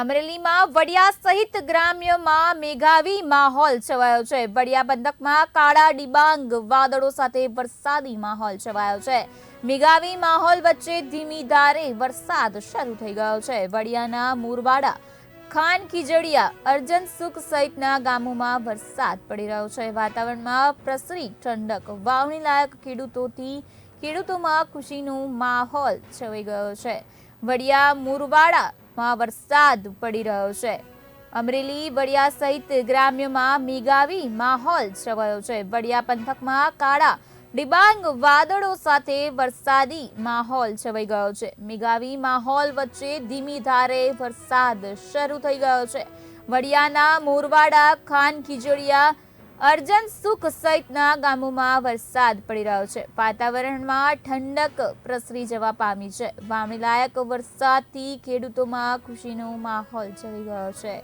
અમરેલીમાં વડિયા સહિત ગ્રામ્યમાં મેઘાવી માહોલ છવાયો છે. વડિયા પંથકમાં કાળા ડિબાંગ, વાદળો સાથે વરસાદી માહોલ છવાયો છે. મેઘાવી માહોલ વચ્ચે ધીમી ધારે વરસાદ શરૂ થઈ ગયો છે. વડિયાના મુરવાડા ખાન ખીજડીયા અર્જન સુખ સહિતના ગામોમાં વરસાદ પડી રહ્યો છે. વાતાવરણમાં પ્રસરી ઠંડક વાવણી લાયક ખેડૂતોથી ખેડૂતોમાં ખુશીનો માહોલ છવાઈ ગયો છે. વડિયા મુરવાડામાં વરસાદ પડી રહ્યો છે. અમરેલી, વડિયા સહિત ગ્રામ્યમાં મેઘાવી માહોલ છવાયો છે. વડિયા પંથકમાં કાળા, ડિબાંગ વાદળો સાથે વરસાદી માહોલ છવાઈ ગયો છે. મેઘાવી માહોલ વચ્ચે ધીમી ધારે વરસાદ શરૂ થઈ ગયો છે. વડિયાના મોરવાડા ખાન ખીજડીયા અર્જન સુખ સહિતના ગામોમાં વરસાદ પડી રહ્યો છે. વાતાવરણમાં ઠંડક પ્રસરી જવા પામી છે. વાવણી લાયક વરસાદથી ખેડૂતોમાં ખુશીનો માહોલ ચડી ગયો છે.